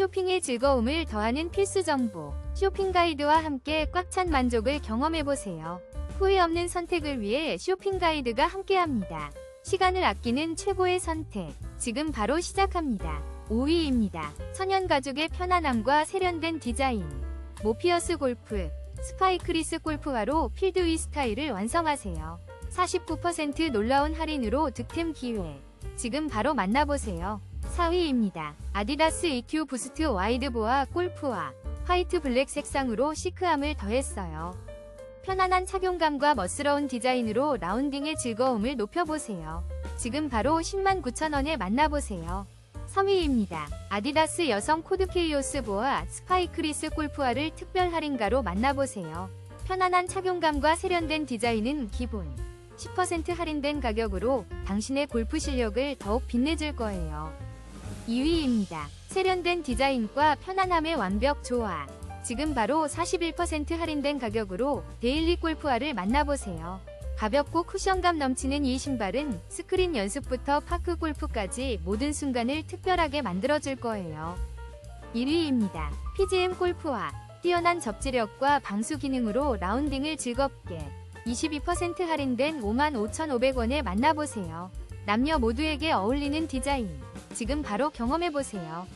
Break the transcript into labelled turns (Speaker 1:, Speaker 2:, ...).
Speaker 1: 쇼핑의 즐거움을 더하는 필수 정보. 쇼핑 가이드와 함께 꽉 찬 만족을 경험해보세요. 후회 없는 선택을 위해 쇼핑 가이드가 함께합니다. 시간을 아끼는 최고의 선택. 지금 바로 시작합니다. 5위입니다. 천연 가죽의 편안함과 세련된 디자인. 모피어스 골프, 스파이크리스 골프화로 필드 위 스타일을 완성하세요. 49% 놀라운 할인으로 득템 기회. 지금 바로 만나보세요. 4위입니다. 아디다스 EQ 부스트 와이드보아 골프화. 화이트 블랙 색상으로 시크함을 더했어요. 편안한 착용감과 멋스러운 디자인으로 라운딩의 즐거움을 높여보세요. 지금 바로 109,000원에 만나보세요. 3위입니다. 아디다스 여성 코드 케이오스 보아 스파이크리스 골프화를 특별 할인가로 만나보세요. 편안한 착용감과 세련된 디자인은 기본. 10% 할인된 가격으로 당신의 골프 실력을 더욱 빛내줄 거예요. 2위입니다. 세련된 디자인과 편안함의 완벽 조화. 지금 바로 41% 할인된 가격으로 데일리 골프화를 만나보세요. 가볍고 쿠션감 넘치는 이 신발은 스크린 연습부터 파크 골프까지 모든 순간을 특별하게 만들어줄 거예요. 1위입니다. PGM 골프화. 뛰어난 접지력과 방수 기능으로 라운딩을 즐겁게 22% 할인된 55,500원에 만나보세요. 남녀 모두에게 어울리는 디자인. 지금 바로 경험해보세요.